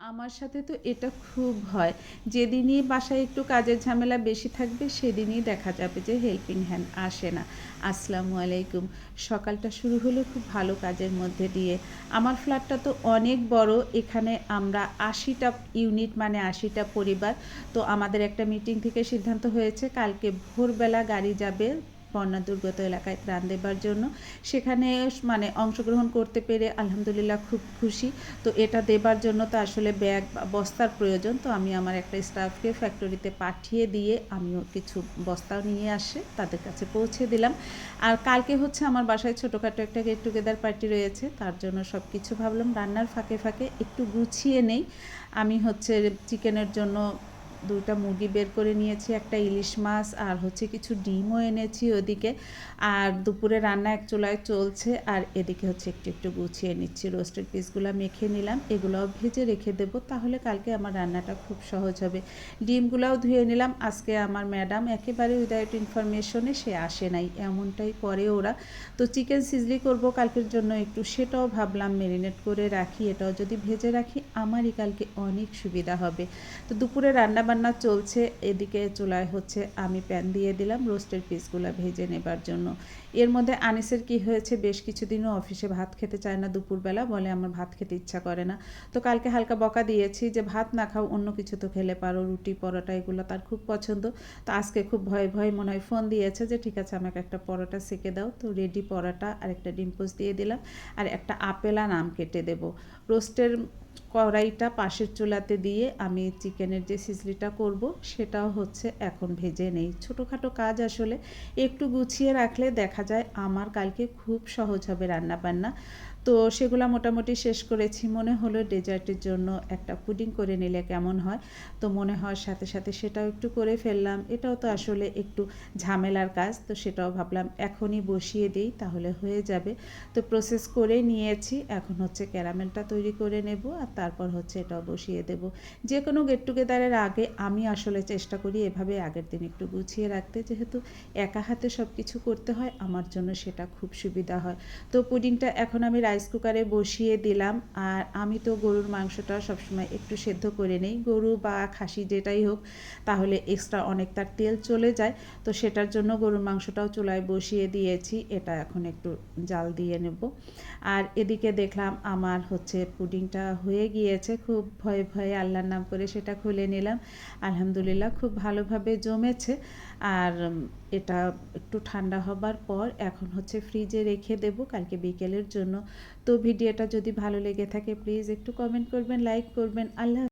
আমার সাথে তো এটা খুব হয়। যেদিনই বাসায় একটু কাজের ঝামেলা বেশি থাকবে, সেদিনই দেখা যাবে যে হেল্পিং হ্যান্ড আসে না। আসসালামু আলাইকুম। সকালটা শুরু হলো খুব ভালো কাজের মধ্যে দিয়ে। আমার ফ্ল্যাটটা তো অনেক বড়, এখানে আমরা আশিটা ইউনিট মানে আশিটা পরিবার। তো আমাদের একটা মিটিং থেকে সিদ্ধান্ত হয়েছে, কালকে ভোরবেলা গাড়ি যাবে বন্যা দুর্গত এলাকায় ত্রাণ দেবার জন্য। সেখানে মানে অংশগ্রহণ করতে পেরে আলহামদুলিল্লাহ খুব খুশি। তো এটা দেবার জন্য তো আসলে ব্যাগ বা বস্তার প্রয়োজন। তো আমি আমার একটা স্টাফকে ফ্যাক্টরিতে পাঠিয়ে দিয়ে আমিও কিছু বস্তাও নিয়ে আসে, তাদের কাছে পৌঁছে দিলাম। আর কালকে হচ্ছে আমার বাসায় ছোটোখাটো একটা গেট টুগেদার পার্টি রয়েছে। তার জন্য সব কিছু ভাবলাম রান্নার ফাঁকে ফাঁকে একটু গুছিয়ে নেই। আমি হচ্ছে চিকেনের জন্য দুটা মুরগি বের করে নিয়েছি, একটা ইলিশ মাছ আর হচ্ছে কিছু ডিমও এনেছি ওদিকে। আর দুপুরে রান্না এক চুলায় চলছে আর এদিকে হচ্ছে একটু একটু গুছিয়ে নিচ্ছি। রোস্টেড পিসগুলো মেখে নিলাম, এগুলোও ভেজে রেখে দেবো, তাহলে কালকে আমার রান্নাটা খুব সহজ হবে। ডিমগুলোও ধুয়ে নিলাম, আজকে আমার ম্যাডাম একেবারে উইদাউট ইনফরমেশনে সে আসে নাই, এমনটাই করে ওরা। তো চিকেন সিজলি করব কালকের জন্য একটু, সেটাও ভাবলাম মেরিনেট করে রাখি, এটাও যদি ভেজে রাখি, আমারই কালকে অনেক সুবিধা হবে। তো দুপুরে রান্না বান্না চলছে, এদিকে চুলায় হচ্ছে আমি প্যান দিয়ে দিলাম রোস্টের পিসগুলো ভেজে নেবার জন্য। এর মধ্যে আনিসের কি হয়েছে, বেশ কিছুদিনও অফিসে ভাত খেতে চায় না দুপুরবেলা, বলে আমার ভাত খেতে ইচ্ছা করে না। তো কালকে হালকা বকা দিয়েছি যে, ভাত না খাও, অন্য কিছু তো খেলে পারো, রুটি, পরোটা, এগুলো তার খুব পছন্দ। তো আজকে খুব ভয়ে ভয়ে মনে হয় ফোন দিয়েছে যে, ঠিক আছে, আমাকে একটা পরোটা সেকে দাও। তো রেডি পরোটা আর একটা ডিম পোস্ট দিয়ে দিলাম, আর একটা আপেল আর কেটে দেবো। রোস্টের কড়াইটা পাশের চুলাতে দিয়ে আমি চিকেনের যে সিজলিটা করব, সেটাও হচ্ছে এখন ভেজে নেই। ছোটোখাটো কাজ আসলে একটু গুছিয়ে রাখলে দেখা যায় আমার কালকে খুব সহজ হবে রান্না বান্না তো সেগুলো মোটামুটি শেষ করেছি। মনে হলো ডেজার্টের জন্য একটা পুডিং করে নিলে কেমন হয়? তো মনে হয় সাথে সাথে সেটাও একটু করে ফেললাম। এটাও তো আসলে একটু ঝামেলার কাজ, তো সেটাও ভাবলাম এখনই বসিয়ে দিই, তাহলে হয়ে যাবে। তো প্রসেস করে নিয়েছি। এখন হচ্ছে ক্যারামেলটা তৈরি করে নেব আর তারপর হচ্ছে এটাও বসিয়ে দেব। যে কোনো গেট টুগেদারের আগে আমি আসলে চেষ্টা করি এভাবে আগের দিন একটু গুছিয়ে রাখতে। যেহেতু একা হাতে সব কিছু করতে হয়, আমার জন্য সেটা খুব সুবিধা হয়। তো পুডিংটা এখন আমি রাইস কুকারে বসিয়ে দিলাম। আর আমি তো গরুর মাংসটা সবসময় একটু সেদ্ধ করে নেই। গরু বা খাসি যেটাই হোক, তাহলে এক্সট্রা অনেক তার তেল চলে যায়। তো সেটার জন্য গরুর মাংসটাও চুলায় বসিয়ে দিয়েছি। এটা এখন একটু জাল দিয়ে নেব। আর এদিকে দেখলাম আমার হচ্ছে পুডিংটা হয়ে গিয়েছে। খুব ভয়ে ভয়ে আল্লাহর নাম করে সেটা খুলে নিলাম। আলহামদুলিল্লাহ খুব ভালোভাবে জমেছে। আর এটা একটু ঠান্ডা হবার পর এখন হচ্ছে ফ্রিজে রেখে দেব। কালকে বিকেলের জন্য তো ভিডিওটা যদি ভালো লেগে থাকে প্লিজ একটু কমেন্ট করবেন লাইক করবেন। আল্লাহ